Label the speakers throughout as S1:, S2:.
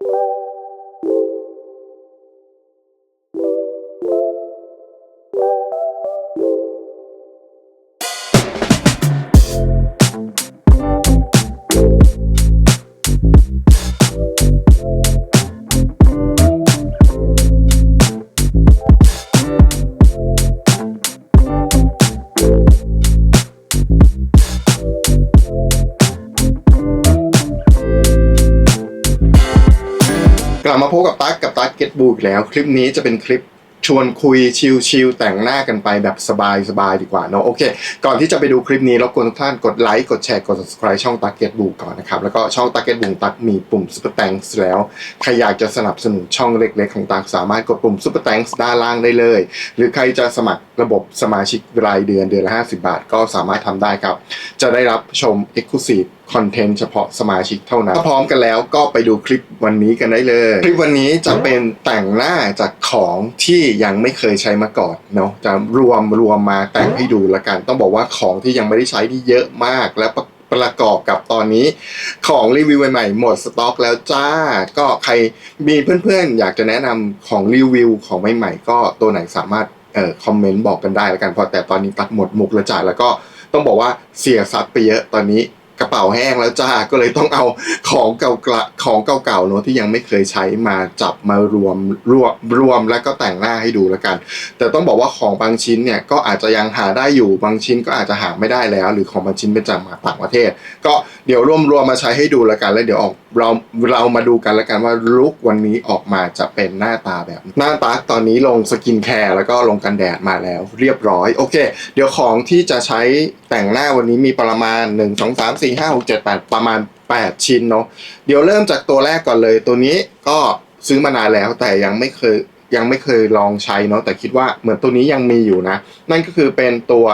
S1: you กลับมาพบกับตั๊กกับตั๊กเก็ตบูอีกแล้ว คลิปนี้จะเป็นคลิปชวนคุยชิลๆแต่งหน้ากันไปแบบสบายๆดีกว่าเนาะโอเค ก่อนที่จะไปดูคลิปนี้รบกวนทุกท่านกดไลค์กดแชร์กด subscribe ช่องตั๊กเก็ตบูก่อนนะครับ แล้วก็ช่องตั๊กเก็ตบูตั๊กมีปุ่ม super thanks แล้ว ใครอยากจะสนับสนุนช่องเล็กๆของตั๊กสามารถกดปุ่ม super thanks ด้านล่างได้เลย หรือใครจะสมัครระบบสมาชิกรายเดือนเดือนละ 50 บาท ก็สามารถทำได้ครับ จะได้รับชม Exclusive คอนเทนต์เฉพาะสมาชิกเท่านั้นถ้าพร้อมกันแล้วก็ไปดูคลิปวันนี้กันได้เลย คลิปวันนี้จะเป็นแต่งหน้าจากของที่ยังไม่เคยใช้มาก่อนเนาะจะรวมรวมมาแต่งให้ดูละกัน ต้องบอกว่าของที่ยังไม่ได้ใช้ที่เยอะมากและประประกอบกับตอนนี้ของรีวิวใหม่ๆหมดสต็อกแล้วจ้า ก็ใครมีเพื่อนๆ อยากจะแนะนำของรีวิวของใหม่ๆ ก็ตัวไหนสามารถ เอ่อคอมเมนต์บอกกันได้แล้วกันพอแต่ตอนนี้ตัดหมดมุกแล้วจ่ายแล้วก็ต้องบอกว่าเสียซัดไปเยอะตอนนี้ กระเป๋าแห้งแล้วจ้าก็เลยต้องเอาของเก่าๆของเก่าๆเนอะที่ยังไม่เคยใช้มาจับมารวมรวมรวมแล้วก็แต่งหน้าให้ดูแล้วกัน แต่ต้องบอกว่าของบางชิ้นเนี่ยก็อาจจะยังหาได้อยู่บางชิ้นก็อาจจะหาไม่ได้แล้ว หรือของบางชิ้นเป็นจากต่างประเทศ ก็เดี๋ยวรวมรวมมาใช้ให้ดูแล้วกัน แล้วเดี๋ยวออกเราเรามาดูกันแล้วกันว่าลุควันนี้ออกมาจะเป็นหน้าตาแบบหน้าตาตอนนี้ลงสกินแคร์แล้วก็ลงกันแดดมาแล้ว เรียบร้อยโอเค เดี๋ยวของที่จะใช้แต่งหน้าวันนี้มีประมาณ 1 2 3 4 5 6 7 8ปดประมาณ8ชิ้นเนาะเดี๋ยวเริ่มจากตัวแรกก่อนเลย ตัวนี้ก็ซื้อมานานแล้วแต่ยังไม่เคยยังไม่เคยลองใช้เนาะแต่คิดว่าเหมือนตัวนี้ยังมีอยู่นะ นั่นก็คือเป็นตัว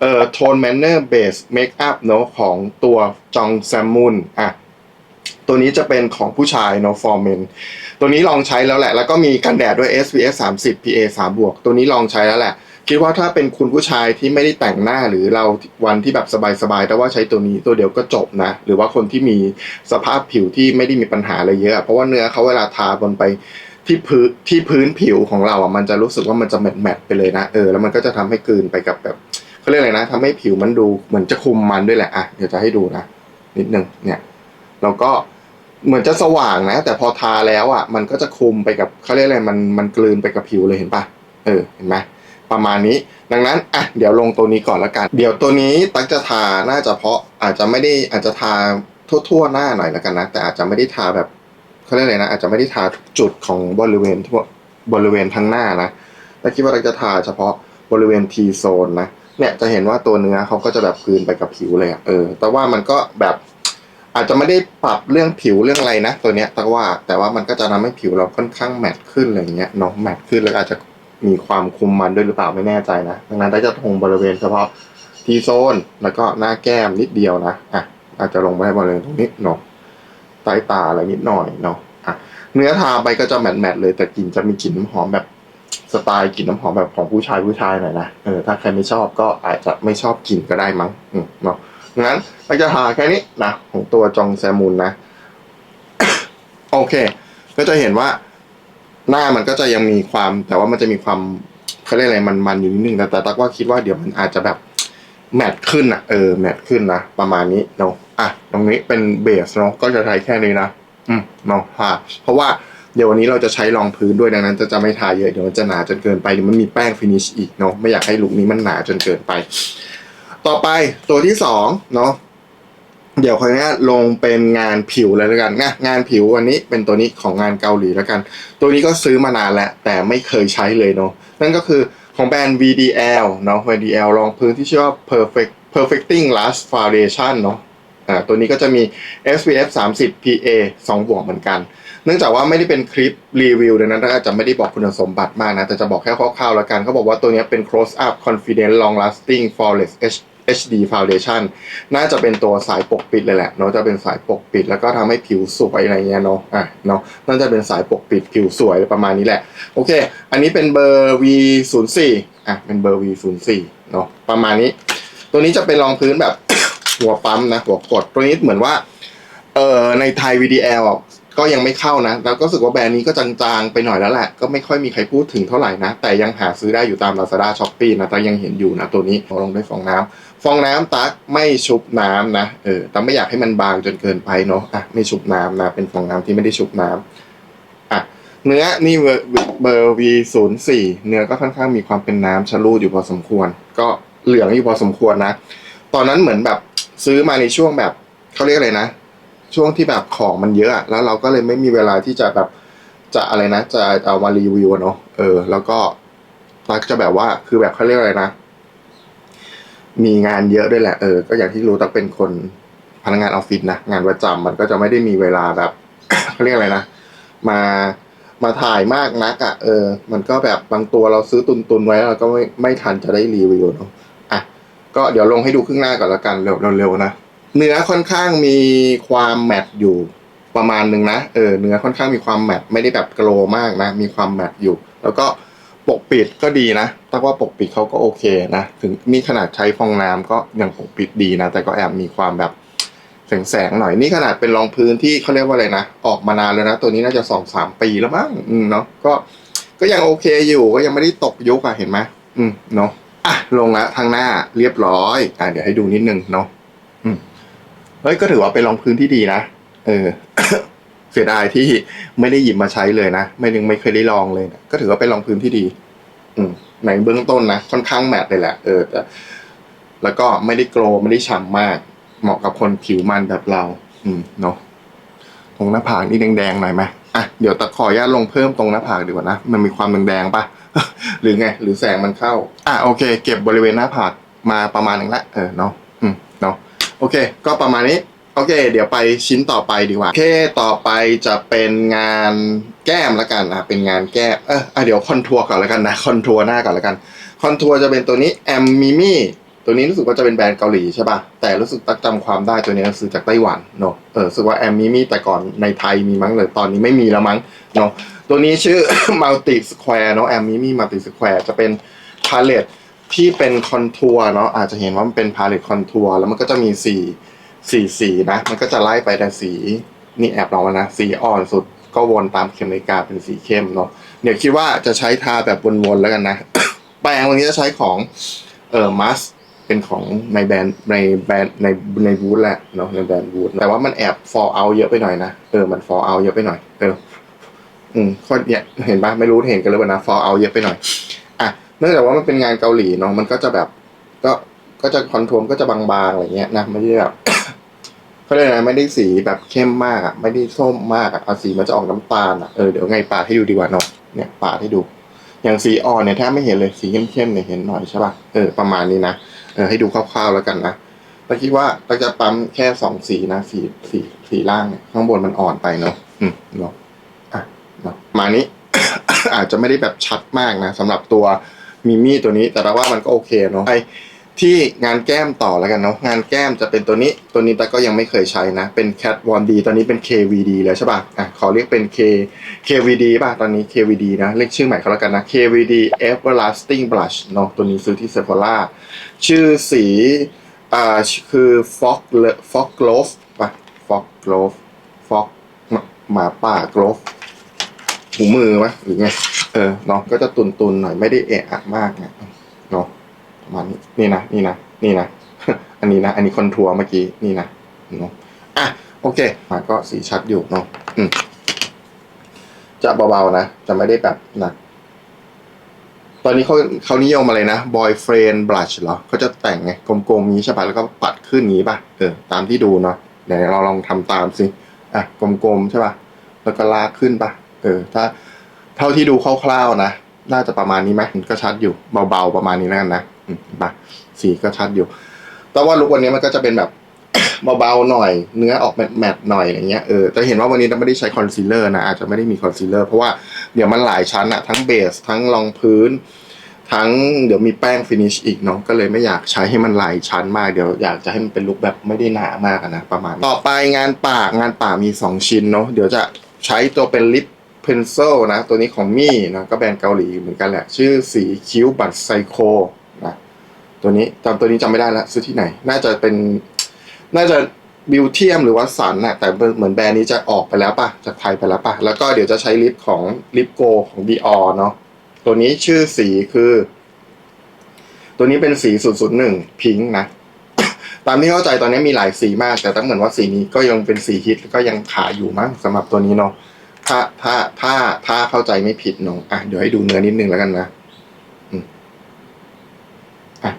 S1: เอ่อโทนแมนเนอร์เบสเมคอัพเนาะของตัวจองแซมมุนอะตัวนี้จะเป็นของผู้ชายเนาะฟอร์เมนตัวนี้ลองใช้แล้วแหละ แล้วก็มีกันแดดด้วย SPF 30 PA 3บวก ตัวนี้ลองใช้แล้วแหละ คิดว่าถ้าเป็นคุณผู้ชายที่ไม่ได้แต่งหน้าหรือเราวันที่แบบสบายๆแต่ว่าใช้ตัวนี้ตัวเดียวก็จบนะ หรือว่าคนที่มีสภาพผิวที่ไม่ได้มีปัญหาอะไรเยอะ เพราะว่าเนื้อเขาเวลาทาบนไปที่พื้นที่พื้นผิวของเราอะมันจะรู้สึกว่ามันจะแมทแมทไปเลยนะเออแล้วมันก็จะทำให้กลืนไปกับแบบเขาเรียกอะไรนะทำให้ผิวมันดูเหมือนจะคุมมันด้วยแหละอะเดี๋ยวจะให้ดูนะนิดนึงเนี่ยแล้วก็เหมือนจะสว่างนะ แต่พอทาแล้วอะ มันก็จะคุมไปกับเขาเรียกอะไรมันมันกลืนไปกับผิวเลยเห็นปะเออเห็นไหม ประมาณนี้ ดังนั้นอะเดี๋ยวลงตัวนี้ก่อนละกัน เดี๋ยวตัวนี้ตักจะทาน่าจะเพาะอาจจะไม่ได้อาจจะทาทั่วๆหน้าหน่อยละกันนะ แต่อาจจะไม่ได้ทาแบบเขาเรียกอะไรนะ อาจจะไม่ได้ทาทุกจุดของบริเวณที่บริเวณทั้งหน้านะแต่คิดว่าตักจะทาเฉพาะบริเวณ T โซนนะเนี่ยจะเห็นว่าตัวเนื้อเขาก็จะแบบกลืนไปกับผิวเลยอะเออ แต่ว่ามันก็แบบอาจจะไม่ได้ปรับเรื่องผิวเรื่องอะไรนะ ตัวเนี้ยแต่ว่าแต่ว่ามันก็จะทำให้ผิวเราค่อนข้างแมตต์ขึ้นอะไรเงี้ยเนาะแมตต์ขึ้นแล้วอาจจะ มีความคุมมันด้วยหรือเปล่าไม่แน่ใจนะ ดังนั้นถ้จะลงบริเวณเฉพาะทีโซนแล้วก็หน้าแก้มนิดเดียวนะอะอาจจะลงไปบริเวณตรงนี้เนาะใต้ตาอะไรนิดหน่อยเนาะอะเนื้อทาไปก็จะแมตต์แมตต์เลยแต่กลิ่นจะมีกลิ่นน้ำหอมแบบสไตล์กลิ่นน้ำหอมแบบของผู้ชายผู้ชายหน่อยนะเออถ้าใครไม่ชอบก็อาจจะไม่ชอบกลิ่นก็ได้มั้งอืมเนาะงั้นเราจะหาแค่นี้นะของตัวจองแซมูนนะ โอเค ก็จะเห็นว่า หน้ามันก็จะยังมีความ แต่ว่ามันจะมีความเขาเรียกอะไรมันมันอยู่นิดนึงแต่แต่ตักว่าคิดว่าเดี๋ยวมันอาจจะแบบแมทขึ้นอะเออแมทขึ้นนะประมาณนี้เนาะอะตรงนี้เป็นเบสเนาะก็จะใช้แค่นี้นะอืมเนาะค่ะเพราะว่าเดี๋ยววันนี้เราจะใช้รองพื้นด้วยดังนั้น จะจะไม่ทาเยอะเดี๋ยวมันจะหนาจนเกินไปเดี๋ยวมันมีแป้งฟินิชอีกเนาะไม่อยากให้ลุคนี้มันหนาจนเกินไป ต่อไปตัวที่สองเนาะ เดี๋ยวคอยนี้ลงเป็นงานผิวเลยแล้วกันนะงานผิววันนี้เป็นตัวนี้ของงานเกาหลีแล้วกัน ตัวนี้ก็ซื้อมานานแล้วแต่ไม่เคยใช้เลยเนาะนั่นก็คือของแบรนด์ VDL เนาะ VDL รองพื้นที่ชื่อว่า Perfect Perfecting Last Foundation เนาะอ่าตัวนี้ก็จะมี SPF 30 PA 2 บวกเหมือนกัน เนื่องจากว่าไม่ได้เป็นคลิปรีวิวดังนั้นอาจจะไม่ได้บอกคุณสมบัติมากนะ แต่จะบอกแค่คร่าวๆแล้วกันเขาบอกว่าตัวนี้เป็น close up confident long lasting flawless HD foundation น่าจะเป็นตัวสายปกปิดเลยแหละเนาะจะเป็นสายปกปิด แล้วก็ทำให้ผิวสวยอะไรเงี้ยเนาะอะเนาะน่าจะเป็นสายปกปิดผิวสวยประมาณนี้แหละ โอเค อันนี้เป็นเบอร์ V 0 4 อะเป็นเบอร์ V 0 4 เนาะประมาณนี้ ตัวนี้จะเป็นรองพื้นแบบหัวปั๊มนะหัวกดตัวนี้เหมือนว่าเออในไทย VDL ก็ยังไม่เข้านะ แล้วก็รู้สึกว่าแบรนด์นี้ก็จางๆไปหน่อยแล้วแหละ ก็ไม่ค่อยมีใครพูดถึงเท่าไหร่นะ แต่ยังหาซื้อได้อยู่ตาม Lazada s h o p e e นะแต่ยังเห็นอยู่นะตัวนี้ลองด้วยฟองน้ำ ฟองน้ำตักไม่ชุบน้ำนะเออแต่ไม่อยากให้มันบางจนเกินไปเนาะอะไม่ชุบน้ำนะ เป็นฟองน้ำที่ไม่ได้ชุบน้ำอะเนื้อนี่เบอร์เบอร์ V ศูนย์สี่เนื้อก็ค่อนข้างมีความเป็นน้ำชะลูดอยู่พอสมควร ก็เหลืองอยู่พอสมควรนะ ตอนนั้นเหมือนแบบซื้อมาในช่วงแบบเขาเรียกอะไรนะ ช่วงที่แบบของมันเยอะแล้วเราก็เลยไม่มีเวลาที่จะแบบจะอะไรนะ จะเอามารีวิวเนาะเออ แล้วก็เราก็จะแบบว่าคือแบบเขาเรียกอะไรนะ มีงานเยอะด้วยแหละเออ ก็อย่างที่รู้ตักเป็นคนพนักงานออฟฟิศนะงานประจำมันก็จะไม่ได้มีเวลาแบบเขาเรียกอะไรนะมามาถ่ายมากนักอะ่ะเออ มันก็แบบบางตัวเราซื้อตุนตุนๆไว้เราก็ไม่ไม่ทันจะได้รีวิวเนาะอะก็เดี๋ยวลงให้ดูครึ่งหน้าก่อนแล้วกันเร็วเร็วๆนะเนื้อค่อนข้างมีความแมตต์อยู่ประมาณหนึ่งนะเออเนื้อค่อนข้างมีความแมตต์ไม่ได้แบบโกลมากนะ มีความแมตต์อยู่ แล้วก็ ปกปิดก็ดีนะแต่ว่าปกปิดเขาก็โอเคนะ ถึงมีขนาดใช้ฟองน้ำก็ยังปกปิดดีนะ แต่ก็แอบมีความแบบแสงๆหน่อย นี่ขนาดเป็นรองพื้นที่เขาเรียกว่าอะไรนะ ออกมานานแล้วนะ ตัวนี้น่าจะสองสามปีแล้วมั้งอืมเนาะ ก็ ก็ยังโอเคอยู่ ก็ยังไม่ได้ตกยุคอะเห็นไหมอืม เนาะ อะ ลงละทางหน้าเรียบร้อย อะ เดี๋ยวให้ดูนิดนึงเนาะ อืม เฮ้ย ก็ถือว่าเป็นรองพื้นที่ดีนะ เออ สียดายที่ไม่ได้หยิบมาใช้เลยนะ ไม่ยังไม่เคยได้ลองเลยนะก็ถือว่าเป็นรองพื้นที่ดี อืมในเบื้องต้นนะค่อนข้างแมตต์เลยแหละเออแต่แล้วก็ไม่ได้โกลว์ไม่ได้ฉ่ำมาก เหมาะกับคนผิวมันแบบเรา อืมเนาะตรงหน้าผากนี่แดงๆหน่อยไหมอะเดี๋ยวตะขออนุญาตลงเพิ่มตรงหน้าผากดีกว่านะมันมีความแดงๆปะหรือไง หรือแสงมันเข้า อะโอเค เก็บบริเวณหน้าผากมาประมาณหนึงละเออเนาะอืมเนาะโอเค ก็ประมาณนี้ โอเค เดี๋ยวไปชิ้นต่อไปดีกว่าโอเคต่อไปจะเป็นงานแก้มละกันอะเป็นงานแก้มเอออะเดี๋ยวคอนทัวร์ก่อนละกันนะคอนทัวร์หน้าก่อนละกันคอนทัวร์จะเป็นตัวนี้แอมมิมี่ตัวนี้รู้สึกว่าจะเป็นแบรนด์เกาหลีใช่ป่ะแต่รู้สึกตักจำความได้ตัวนี้ซื้อจากไต้หวันเนาะเออรู้สึกว่าแอมมิมี่แต่ก่อนในไทยมีมั้งเลยตอนนี้ไม่มีแล้วมั้งเนาะตัวนี้ชื่อ Multi Square เนาะแอมมิมี่ Multi Square จะเป็นพาเลตที่เป็นคอนทัวร์เนาะอาจจะเห็นว่ามันเป็นพาเลตคอนทัวร์แล้วมันก็จะมีสี สีสีนะ มันก็จะไล่ไปแต่สี นี่แอบลองแล้วนะ สีอ่อนสุดก็วนตามเข็มนาฬิกาเป็นสีเข้มเนาะเดี๋ยวคิดว่าจะใช้ทาแบบวนๆแล้วกันนะ แปรงวันนี้จะใช้ของเอ่อมัสเป็นของในแบรนด์ในแบรนด์ในในบูธแหละเนาะในแบรนด์บูธแต่ว่ามันแอบ fall out เยอะไปหน่อยนะเออมัน fall out เยอะไปหน่อยเอออืมข้อเนี่ยเห็นปะไม่รู้เห็นกันหรือเปล่านะ fall out เยอะไปหน่อยอะเนื่องจากว่ามันเป็นงานเกาหลีเนาะมันก็จะแบบ ก็ก็จะคอนโทรลก็จะบางๆอะไรเงี้ยนะไม่ได้แบบ เขาเรียกอะไม่ได้สีแบบเข้มมากอะไม่ได้ส้มมากอะเอาสีมันจะออกน้ำตาลอะเออเดี๋ยวไงปาดให้ดูดีกว่าเนาะเนี่ยปาดให้ดู อย่างสีอ่อนเนี่ยแทบไม่เห็นเลยสีเข้มๆเนี่ยเห็นหน่อยใช่ป่ะเออประมาณนี้นะเออให้ดูคร่าวๆแล้วกันนะเราคิดว่าเราจะปั๊มแค่สองสีนะสีสีสีล่างเนี่ยข้างบนมันอ่อนไปเนาะอืมเนาะอะเนาะมานี้ อาจจะไม่ได้แบบชัดมากนะสำหรับตัวมิมี่ตัวนี้แต่เราว่ามันก็โอเคเนาะไที่งานแก้มต่อแล้วกันเนาะงานแก้มจะเป็นตัวนี้ตัวนี้แต่ก็ยังไม่เคยใช้นะ เป็น Cat Von D ตอนนี้เป็น KVD แล้วใช่ป่ะอะขอเรียกเป็น K KVD ป่ะตอนนี้ KVD นะเรียกชื่อใหม่เขาแล้วกันนะ KVD Everlasting Blush เนาะตัวนี้ซื้อที่ Sephora ชื่อสีอ่าคือ Fog Fog Glove ป่ะ Fog Glove Fog หมาป่า Glove หูมือวะหรือไงเออเนาะก็จะตุนๆหน่อยไม่ได้เอะอะมากนะเนาะ มานี้นี่นะนี่นะนี่นะอันนี้นะ อันนี้คอนทัวร์เมื่อกี้นี่นะเนาะอะโอเคมาก็สีชัดอยู่เนาะอืมจะเบาๆนะ จะไม่ได้แบบหนักตอนนี้เขาเขานิยมอะไรนะ boyfriend blush เหรอเขาจะแต่งไงกลมๆนี้ใช่ปะแล้วก็ปัดขึ้นนี้ป่ะเออตามที่ดูเนาะเดี๋ยวเราลองทำตามสิอะกลมๆใช่ป่ะแล้วก็ลากขึ้นป่ะเออ ถ้าเท่าที่ดูคร่าวๆนะ น่าจะประมาณนี้ไหมก็ชัดอยู่เบาๆประมาณนี้แล้วกันนะ ปะสีก็ชัดอยู่ แต่ว่าลุกวันนี้มันก็จะเป็นแบบเบาๆหน่อย เนื้อออกแมตๆหน่อยอย่างเงี้ยเออจะเห็นว่าวันนี้เราไม่ได้ใช้คอนซีลเลอร์นะอาจจะไม่ได้มีคอนซีลเลอร์เพราะว่าเดี๋ยวมันหลายชั้นอะทั้งเบสทั้งรองพื้น ทั้งเดี๋ยวมีแป้งฟินิชอีกเนาะก็เลยไม่อยากใช้ให้มันหลายชั้นมากเดี๋ยวอยากจะให้มันเป็นลุคแบบไม่ได้หนามากนะประมาณ ต่อไปงานปากงานปากมีสองชิ้นเนาะเดี๋ยวจะใช้ตัวเป็นลิปเพน c i l นะตัวนี้ของมี่นะก็แบรนด์เกาหลีเหมือนกันแหละ ชื่อสีคิ้วบัตไซโค ตัวนี้จำตัวนี้จำไม่ได้แล้วซื้อที่ไหน น่าจะเป็น น่าจะบิวเทียมหรือว่าสันน่ะแต่เหมือนแบรนด์นี้จะออกไปแล้วป่ะ จากไทยไปแล้วป่ะ แล้วก็เดี๋ยวจะใช้ลิปของลิปโกของ Dior เนาะ ตัวนี้ชื่อสีคือ ตัวนี้เป็นสี 001 พิงค์นะ ตามที่เข้าใจตอนนี้มีหลายสีมาก แต่ตั้งเหมือนว่าสีนี้ก็ยังเป็นสีฮิตแล้วก็ยังขายอยู่มั้งสำหรับตัวนี้เนาะ ถ้าถ้าถ้าถ้าเข้าใจไม่ผิดเนาะอะเดี๋ยวให้ดูเนื้อนิดนึงแล้วกันนะอืมอะ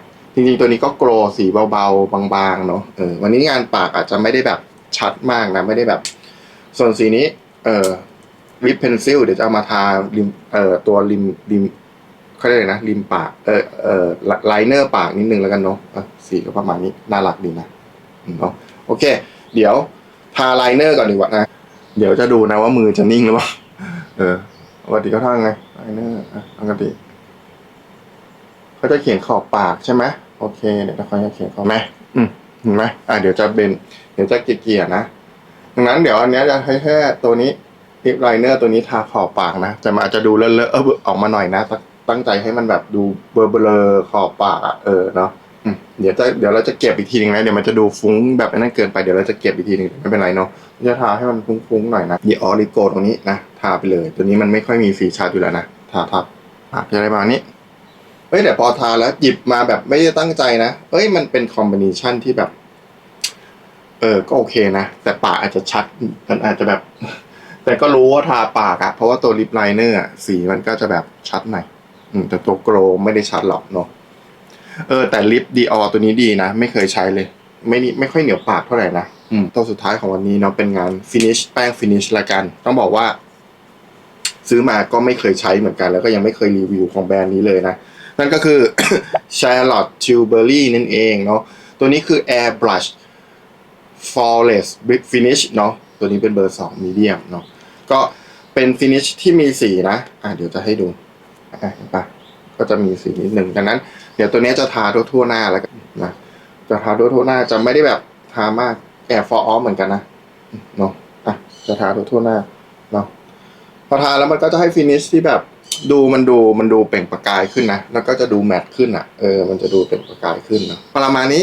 S1: จริงๆตัวนี้ก็โกลสีเบาๆ บางๆเนาะเออวันนี้งานปากอาจจะไม่ได้แบบชัดมากนะ ไม่ได้แบบ ส่วนสีนี้ เออลิปเพนซิลเดี๋ยวจะเอามาทาริมเอ่อตัวริมริมเขาเรียกอะไรนะริมปากเออเออไลเนอร์ปากนิดนึงแล้วกันเนาะสีก็ประมาณนี้น่ารักดีนะเนาะโอเค เดี๋ยวทาไลเนอร์ก่อนดีกว่านะเดี๋ยวจะดูนะว่ามือจะนิ่งหรือเปล่าเออปกติเขาทำไงไลเนอร์อะปกติเขาจะเขียนขอบปากใช่ไหม โอเคเดี๋ยวเขาจะเขียนขอบไหมอืมเห็นไหมอะเดี๋ยวจะเป็นเดี๋ยวจะเกลี่ยๆนะดังนั้นเดี๋ยวอันนี้จะให้แค่ตัวนี้ลิปไลเนอร์ตัวนี้ทาขอบปากนะแต่มันอาจจะดูเลอะๆเออออกมาหน่อยนะตั้งตั้งใจให้มันแบบดูเบลอๆขอบปากอะเออเนาะเดี๋ยวจะเดี๋ยวเราจะเก็บอีกทีนึงนะเดี๋ยวมันจะดูฟุ้งแบบนั้นเกินไปเดี๋ยวเราจะเก็บอีกทีนึงไม่เป็นไรเนาะจะทาให้มันฟุ้งๆหน่อยนะดีออริโกตรงนี้นะทาไปเลย ตัวนี้มันไม่ค่อยมีสีชัดอยู่แล้วนะทาทับอะจะได้ประมาณนี้ เฮ้ยแต่พอทาแล้วหยิบมาแบบไม่ได้ตั้งใจนะเอ้ยมันเป็นคอมบิเนชันที่แบบ เออก็โอเคนะ แต่ปากอาจจะชัดมันอาจจะแบบ แต่ก็รู้ว่าทาปากอะเพราะว่าตัวลิปไลเนอร์สีมันก็จะแบบชัดหน่อยอืมแต่ตัวโกลไม่ได้ชัดหรอกเนาะเออแต่ลิปดีออตัวนี้ดีนะ ไม่เคยใช้เลย ไม่ไม่ค่อยเหนียวปากเท่าไหร่นะอืมตัวสุดท้ายของวันนี้เนาะเป็นงานฟินิชแป้งฟินิชละกัน ต้องบอกว่า ซื้อมาก็ไม่เคยใช้เหมือนกัน แล้วก็ยังไม่เคยรีวิวของแบรนด์นี้เลยนะ นั่นก็คือ Charlotte Tilbury นั่นเองเนาะตัวนี้คือ Air Brush flawless brick finish เนาะตัวนี้เป็นเบอร์2 medium เนาะก็เป็น finish ที่มีสีนะ อะเดี๋ยวจะให้ดูอะเห็นปะก็จะมีสีนิดหนึ่งดังนั้น เดี๋ยวตัวนี้จะทาทั่วหน้าแล้วกันนะจะทาทั่วหน้าจะไม่ได้แบบทามากแอบ for off เหมือนกันนะเนาะอะจะทาทั่วหน้าเนาะพอทาแล้วมันก็จะให้ finish ที่แบบ ดูมันดูมันดูเปล่งประกายขึ้นนะ แล้วก็จะดูแมตต์ขึ้นอะ เออ มันจะดูเปล่งประกายขึ้นนะประมาณนี้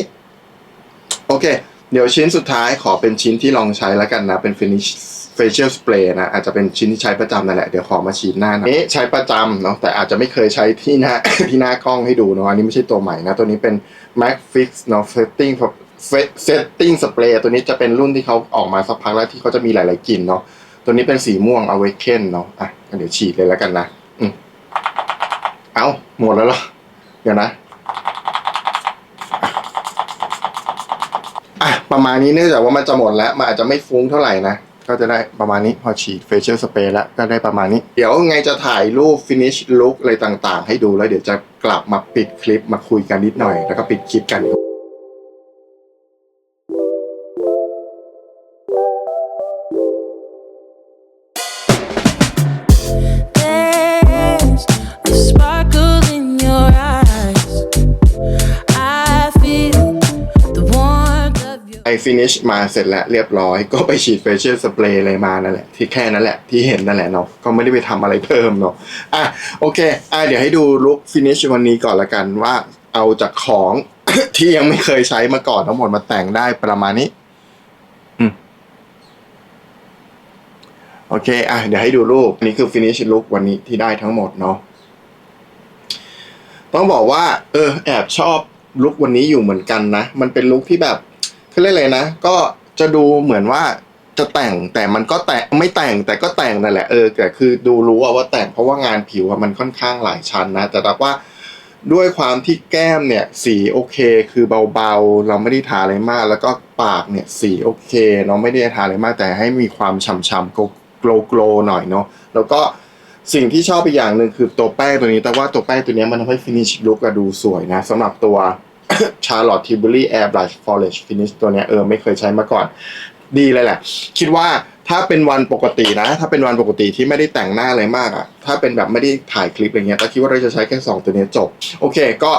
S1: โอเค เดี๋ยวชิ้นสุดท้ายขอเป็นชิ้นที่ลองใช้แล้วกันนะ เป็น finish facial spray นะ อาจจะเป็นชิ้นที่ใช้ประจำนั่นแหละ เดี๋ยวขอมาฉีดหน้านะนี้ใช้ประจำเนาะ แต่อาจจะไม่เคยใช้ที่หน้าที่หน้ากล้องให้ดูเนาะ อันนี้ไม่ใช่ตัวใหม่นะ ตัวนี้เป็น Mac Fix เนาะ setting setting spray ตัวนี้จะเป็นรุ่นที่เขาออกมาสักพักแล้วที่เขาจะมีหลาย ๆกลิ่นเนาะตัวนี้เป็นสีม่วง awaken เนาะอะเดี๋ยวฉีดเลยแล้วกันนะ เอาหมดแล้วเหรอ เดี๋ยวนะอะประมาณนี้เนื่องจากว่ามันจะหมดแล้ว มันอาจจะไม่ฟุ้งเท่าไหร่นะ ก็จะได้ประมาณนี้พอฉีดเฟเชียลสเปรย์แล้วก็ได้ประมาณนี้ เดี๋ยวไงจะถ่ายรูปฟินิชลุคอะไรต่างๆ ให้ดูแล้วเดี๋ยวจะกลับมาปิดคลิปมาคุยกันนิดหน่อย แล้วก็ปิดคลิปกัน
S2: of your
S1: ไอ finish มาเสร็จแล้วเรียบร้อย ก็ไปฉีด facial spray อะไรมานั่นแหละ ที่แค่นั้นแหละที่เห็นนั่นแหละเนาะก็ไม่ได้ไปทำอะไรเพิ่มเนาะอะโอเคอะเดี๋ยวให้ดูลุค finish วันนี้ก่อนละกันว่าเอาจากของที่ยังไม่เคยใช้มาก่อนทั้งหมดมาแต่งได้ประมาณนี้อืมโอเค อะ เดี๋ยวให้ดูรูป นี่คือ finish look วันนี้ที่ได้ทั้งหมดเนาะ ต้องบอกว่า เออ แอบชอบลุควันนี้อยู่เหมือนกันนะ มันเป็นลุคที่แบบ เขาเรียกอะไรนะ ก็จะดูเหมือนว่าจะแต่งแต่มันก็แต่งไม่แต่งแต่ก็แต่งนั่นแหละเออแต่คือดูรู้ว่าแต่งเพราะว่างานผิวมันค่อนข้างหลายชั้นนะ แต่ว่าด้วยความที่แก้มเนี่ยสีโอเคคือเบาๆ เราไม่ได้ทาอะไรมาก แล้วก็ปากเนี่ยสีโอเคเนาะไม่ได้ทาอะไรมากแต่ให้มีความฉ่ำๆโกลโกลหน่อยเนาะแล้วก็สิ่งที่ชอบอีกอย่างหนึ่งคือตัวแป้งตัวนี้ แต่ว่าตัวแป้งตัวนี้มันทำให้ฟินิชลุกดูสวยนะสำหรับตัว Charlotte Tilbury Air Brush Polish Finish ตัวเนี้ยเออไม่เคยใช้มาก่อน ดีเลยแหละ คิดว่าถ้าเป็นวันปกตินะ ถ้าเป็นวันปกติที่ไม่ได้แต่งหน้าอะไรมากอะถ้าเป็นแบบไม่ได้ถ่ายคลิปอะไรเงี้ยก็คิดว่าเราจะใช้แค่สองตัวนี้จบ โอเค ก็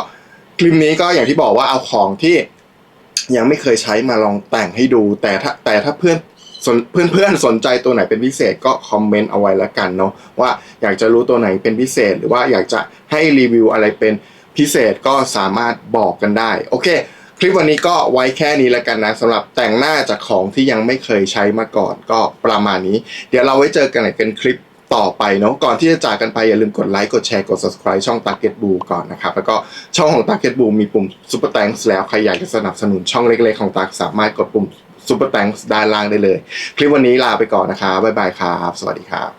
S1: คลิปนี้ก็อย่างที่บอกว่าเอาของที่ยังไม่เคยใช้มาลองแต่งให้ดู แต่ถ้าแต่ถ้าเพื่อนเพื่อนเพื่อนๆสนใจตัวไหนเป็นพิเศษก็คอมเมนต์เอาไว้แล้วกันเนาะว่าอยากจะรู้ตัวไหนเป็นพิเศษ หรือว่าอยากจะให้รีวิวอะไรเป็น พิเศษก็สามารถบอกกันได้ โอเค คลิปวันนี้ก็ไว้แค่นี้แล้วกันนะสำหรับแต่งหน้าจากของที่ยังไม่เคยใช้มาก่อนก็ประมาณนี้ เดี๋ยวเราไว้เจอกันในกันคลิปต่อไปเนาะก่อนที่จะจากกันไปอย่าลืมกดไลค์กดแชร์กด subscribe ช่อง Target Blue ก่อนนะครับ แล้วก็ช่องของ Target Blue มีปุ่ม Super Thanks แล้ว ใครอยากจะสนับสนุนช่องเล็กๆของ Target สามารถกดปุ่ม Super Thanks ด้านล่างได้เลย คลิปวันนี้ลาไปก่อนนะครับบ๊ายบายครับ สวัสดีครับ